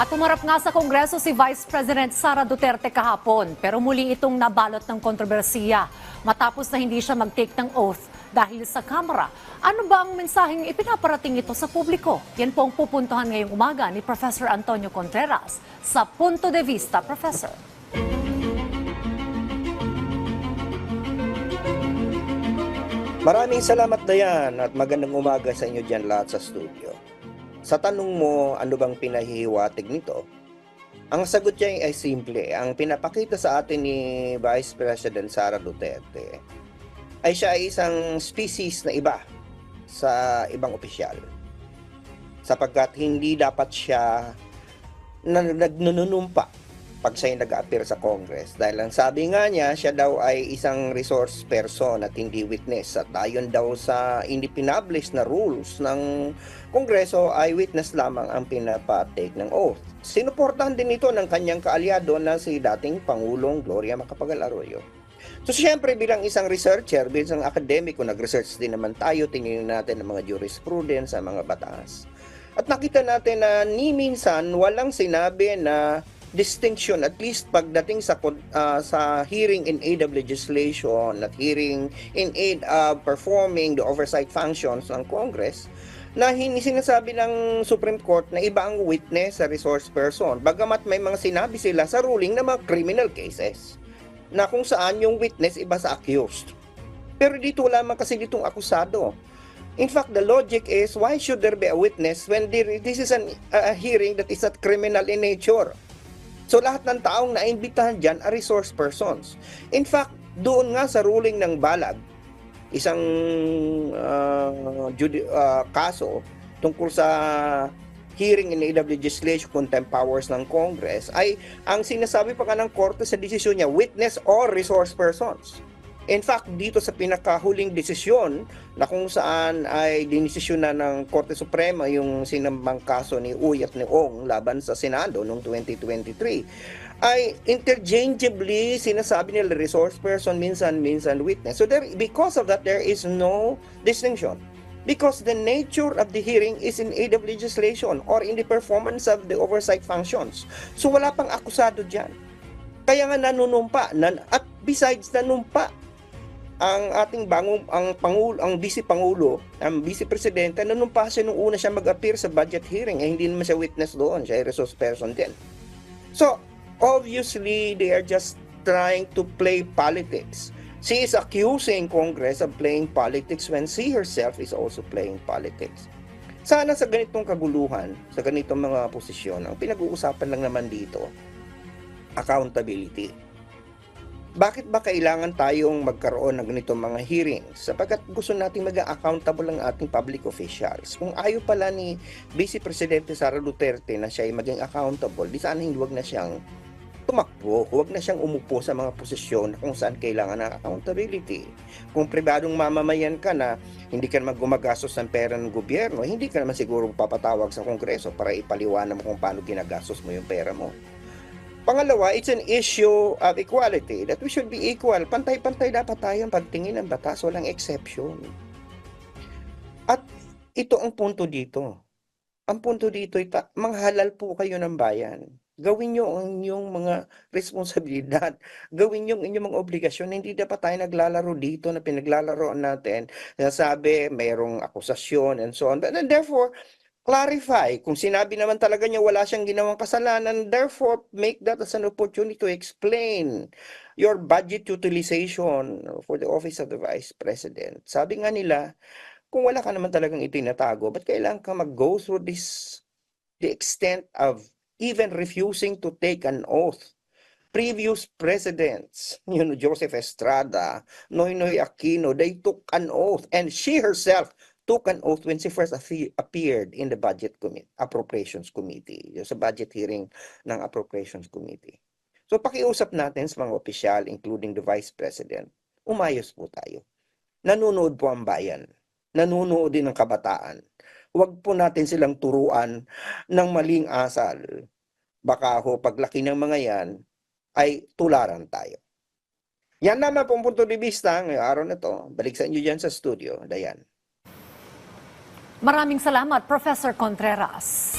At umarap nga sa Kongreso si Vice President Sara Duterte kahapon pero muli itong nabalot ng kontrobersiya matapos na hindi siya mag-take ng oath dahil sa Kamara. Ano ba ang mensaheng ipinaparating ito sa publiko? Yan po ang pupuntuhan ngayong umaga ni Professor Antonio Contreras sa Punto de Vista, Professor. Maraming salamat Dayan at magandang umaga sa inyo dyan lahat sa studio. Sa tanong mo, ano bang pinahihiwatig nito? Ang sagot niya ay simple. Ang pinapakita sa atin ni Vice President Sara Duterte ay siya ay isang species na iba sa ibang opisyal. Sapagkat hindi dapat siya na pag siya nag-appear sa Congress. Dahil ang sabi nga niya, siya daw ay isang resource person at hindi witness. At ayon daw sa hindi na rules ng Kongreso ay witness lamang ang pinapatake ng oath. Sinuportahan din ito ng kanyang kaalyado na si dating Pangulong Gloria Macapagal Arroyo. So siyempre bilang isang researcher, bilang isang akademiko, nag-research din naman tayo, tingnan natin ang mga jurisprudence, ang mga batas. At nakita natin na ni minsan walang sinabi na distinction at least pagdating sa uh, sa hearing in aid of legislation at hearing in aid of performing the oversight functions ng Congress na hindi sinasabi ng Supreme Court na iba ang witness sa resource person. Bagamat may mga sinabi sila sa ruling na mga criminal cases na kung saan yung witness iba sa accused. Pero dito lamang kasi ditong akusado. In fact, the logic is why should there be a witness when there, this is an, a hearing that is not criminal in nature? So lahat ng taong naimbitahan dyan are resource persons. In fact, doon nga sa ruling ng Balag, isang uh, judi- uh, kaso tungkol sa hearing in aid of legislation contempt powers ng Congress ay ang sinasabi pa nga ng korte sa desisyon niya, witness or resource persons. In fact, dito sa pinakahuling desisyon na kung saan ay dinesisyon na ng Korte Suprema yung sinambang kaso ni Uy at ni Ong laban sa Senado noong 2023 ay interchangeably sinasabi nila resource person minsan minsan witness. So there because of that there is no distinction because the nature of the hearing is in aid of legislation or in the performance of the oversight functions. So wala pang akusado diyan. Kaya nga nanunumpa nan at besides nanumpa ang ating bangong ang pangulo ang vice pangulo ang vice presidente nanumpa siya nung una siya mag-appear sa budget hearing eh hindi naman siya witness doon siya ay resource person din. So obviously they are just trying to play politics. She is accusing Congress of playing politics when she herself is also playing politics. Sana sa ganitong kaguluhan sa ganitong mga posisyon ang pinag-uusapan lang naman dito accountability bakit ba kailangan tayong magkaroon ng ganitong mga hearings? Sapagkat gusto nating maging accountable ang ating public officials. Kung ayaw pala ni Vice Presidente Sara Duterte na siya ay maging accountable, di sana hindi wag na siyang tumakbo, huwag na siyang umupo sa mga posisyon kung saan kailangan ng accountability. Kung pribadong mamamayan ka na hindi ka naman gumagastos ng pera ng gobyerno, hindi ka naman siguro papatawag sa kongreso para ipaliwanag mo kung paano ginagastos mo yung pera mo. Pangalawa, it's an issue of equality that we should be equal. Pantay-pantay dapat tayo ang pagtingin ng batas, walang exception. At ito ang punto dito. Ang punto dito, ita, manghalal po kayo ng bayan. Gawin nyo ang inyong mga responsibilidad. Gawin nyo ang inyong mga obligasyon. Hindi dapat tayo naglalaro dito na pinaglalaroan natin. Sabi, mayroong akusasyon and so on. And therefore, clarify kung sinabi naman talaga niya wala siyang ginawang kasalanan therefore make that as an opportunity to explain your budget utilization for the office of the vice president. Sabi nga nila kung wala ka naman talagang itinatago but kailangan ka mag-go through this the extent of even refusing to take an oath? Previous presidents, you know, Joseph Estrada, Noynoy Aquino, they took an oath and she herself took an oath when she first appeared in the budget committee, appropriations committee, sa budget hearing ng appropriations committee. So pakiusap natin sa mga opisyal, including the vice president, umayos po tayo. Nanunood po ang bayan. Nanunood din ang kabataan. Huwag po natin silang turuan ng maling asal. Baka ho, paglaki ng mga yan, ay tularan tayo. Yan naman pong punto de vista ngayong araw na to. Balik sa dyan sa studio. Dayan. Maraming salamat, Professor Contreras.